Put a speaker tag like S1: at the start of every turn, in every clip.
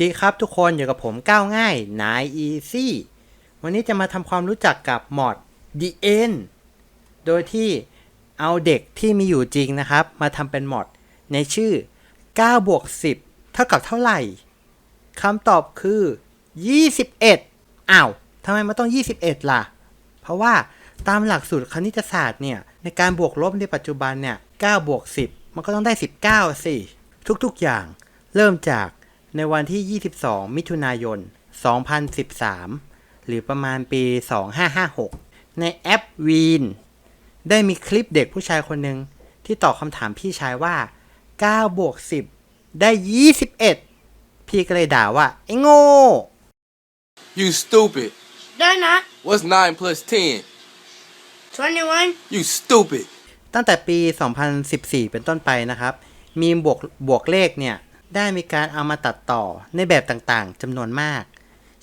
S1: ดีครับทุกคนอยู่กับผมก้าวง่ายนายอีซี่วันนี้จะมาทำความรู้จักกับมอด The End โดยที่เอาเด็กที่มีอยู่จริงนะครับ มาทำเป็นมอดในชื่อ9บวก10 เท่ากับเท่าไหร่คำตอบคือ 21อ้าวทำไมมันต้อง 21 ล่ะ เพราะว่าตามหลักสูตรคณิตศาสตร์เนี่ยในการบวกลบในปัจจุบันเนี่ย9บวก10 มันก็ต้องได้ 19สิทุกๆอย่างเริ่มจาก ในวันที่ 22 มิถุนายน 2013 หรือประมาณปี 2556 ในแอปวีนได้มีคลิปเด็กผู้ชายคนหนึ่งที่ตอบคำถามพี่ชายว่า9บวก10 ได้ 21 พี่ก็เลยด่าว่า ไอ้โง่
S2: You stupid.
S3: They're not.
S2: What's 9 plus 10?
S3: 21.
S2: You stupid.
S1: ตั้งแต่ปี 2014 เป็นต้นไปนะครับ มีมบวกบวกเลขเนี่ย ได้มีการเอามาตัดต่อในแบบต่างๆจำนวนมาก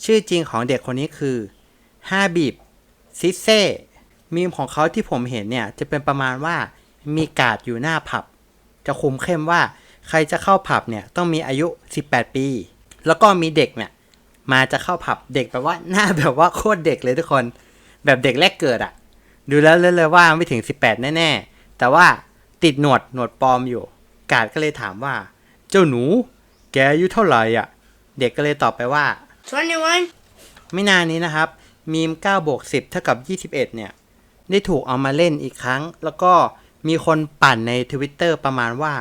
S1: ชื่อจริงของเด็กคนนี้คือฮาบิบซิเซ่มีมของเขาที่ผมเห็นเนี่ยจะเป็นประมาณว่ามีกาดอยู่หน้าผับ จะคุมเข้มว่าใครจะเข้าผับเนี่ยต้องมีอายุ 18 ปี แล้วก็มีเด็กเนี่ยมาจะเข้าผับเด็กแบบว่าหน้าแบบว่าโคตรเด็กเลยทุกคน แบบเด็กแรกเกิดอะดูแล้วเลยว่าไม่ถึง 18 แน่ ๆ แต่ว่าติดหนวดหนวดปลอมอยู่ กาดก็เลยถามว่า จ้าหนู แกอายุเท่าไหร่อะ เด็กก็เลยตอบไปว่า
S3: 21.
S1: ไม่นานนี้นะครับ มีม9บวก10 เท่ากับ 21 เนี่ย ได้ถูกเอามาเล่นอีกครั้ง แล้วก็มีคนปั่นใน Twitter ประมาณว่า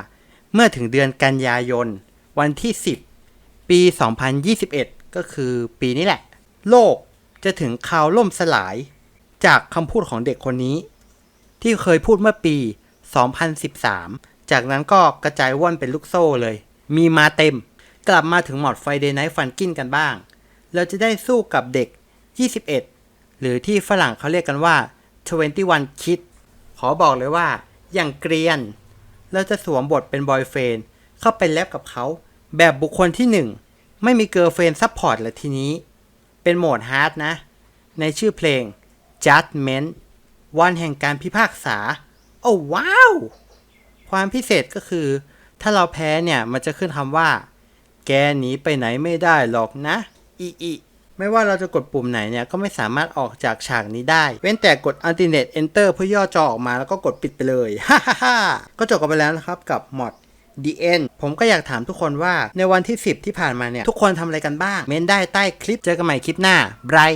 S1: เมื่อถึงเดือนกันยายน วันที่ 10 ปี 2021 ก็คือปีนี้แหละ โลกจะถึงข่าวล่มสลาย จากคำพูดของเด็กคนนี้ ที่เคยพูดเมื่อปี 2013 จากนั้นก็กระจายว่อนเป็นลูกโซ่เลย มีมาเต็ม กลับมาถึงหมอดไฟเดย์ไนท์ฟันกินกันบ้าง เราจะได้สู้กับเด็ก 21 หรือที่ฝรั่งเขาเรียกกันว่า 21คิดขอบอกเลยว่า อย่างเกรียน เราจะสวมบทเป็นบอยเฟนเข้าไปแลบกับเขา แบบบุคคลที่ 1 ไม่มีเกิร์ลเฟนซัพพอร์ตเลยทีนี้ เป็นโหมดฮาร์ดนะ ในชื่อเพลง Judgment วันแห่งการพิพากษา โอ้ว้าว ความพิเศษก็คือ ถ้าเราแพ้เนี่ยมันจะขึ้นคำว่า แกหนีไปไหนไม่ได้หรอกนะอีอีไม่ว่าเราจะกดปุ่มไหนเนี่ยก็ไม่สามารถออกจากฉากนี้ได้ เว้นแต่กด Alternate Enter เพื่อย่อจอออกมาแล้วก็กดปิดไปเลย ฮ่าฮ่าฮ่าก็จบกันไปแล้วนะครับกับ mod The End ผมก็อยากถามทุกคนว่าในวันที่ 10 ที่ผ่านมาเนี่ย ทุกคนทำอะไรกันบ้าง เม้นได้ใต้คลิปเจอกันใหม่คลิปหน้าไบาย